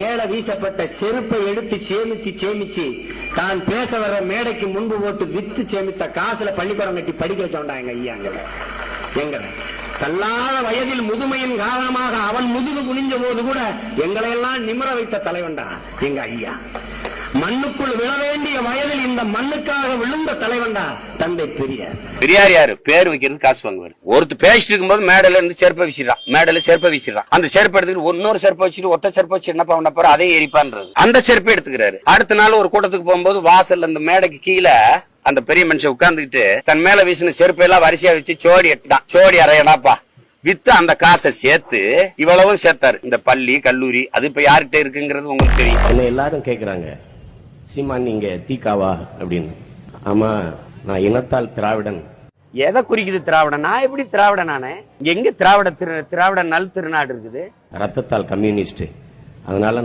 மேல வீசப்பட்ட செருப்பை எடுத்து சேமிச்சு சேமிச்சு தான் பேச வர்ற மேடைக்கு முன்பு போட்டு வித்து சேமித்த காசுல பள்ளிக்கூடம் கட்டி படிக்க வச்சோண்டா எங்க ஐயா எங்களை எங்களை தள்ளாத வயதில் முதுமையின் காரணமாக அவன் முதுகு குனிஞ்ச போது கூட எங்களை எல்லாம் நிமிர வைத்த தலைவன்டா எங்க ஐயா? மண்ணுக்குள் விழ வேண்டிய வயதில் இந்த மண்ணுக்காக விழுந்த தலைவன்டா தந்தை பெரியார். பெரியார் யாரு? பேர் வைக்கிறது காசு வாங்குவாரு. ஒருத்தர் பேசிட்டு இருக்கும்போது மேடையில இருந்து செருப்பை வீசிடுறான். மேடையில செருப்பை வீசிடுறான். அந்த செருப்பை எடுத்துக்கிட்டு இன்னொரு செருப்பை வச்சுட்டு ஒத்த செருப்பை வச்சு என்ன பண்ண போற? அதே எரிப்பான்றது. அந்த செருப்பை எடுத்துக்கிறாரு. அடுத்த நாள் ஒரு கூட்டத்துக்கு போகும்போது வாசல்ல அந்த மேடைக்கு கீழே அந்த பெரிய மனுஷன் உட்கார்ந்துகிட்டு தன் மேல வீசின செருப்பை எல்லாம் வரிசையா வச்சு சோடி எடுத்தான் சோடி அறையடாப்பா வித்து அந்த காசை சேர்த்து இவ்வளவும் சேர்த்தாரு. இந்த பள்ளி கல்லூரி அது இப்ப யார்கிட்ட இருக்குங்கிறது உங்களுக்கு தெரியும். எல்லாரும் கேக்குறாங்க. சீமான் நீங்க தீக்காவா அப்படின்னு. ஆமா நான் இனத்தால் திராவிடன். எதை குறிக்குது திராவிடம் நான் எப்படி திராவிடன் நானே எங்க திராவிட திரு திராவிட நல் திருநாடு இருக்குது? ரத்தத்தால் கம்யூனிஸ்ட் அதனால நான்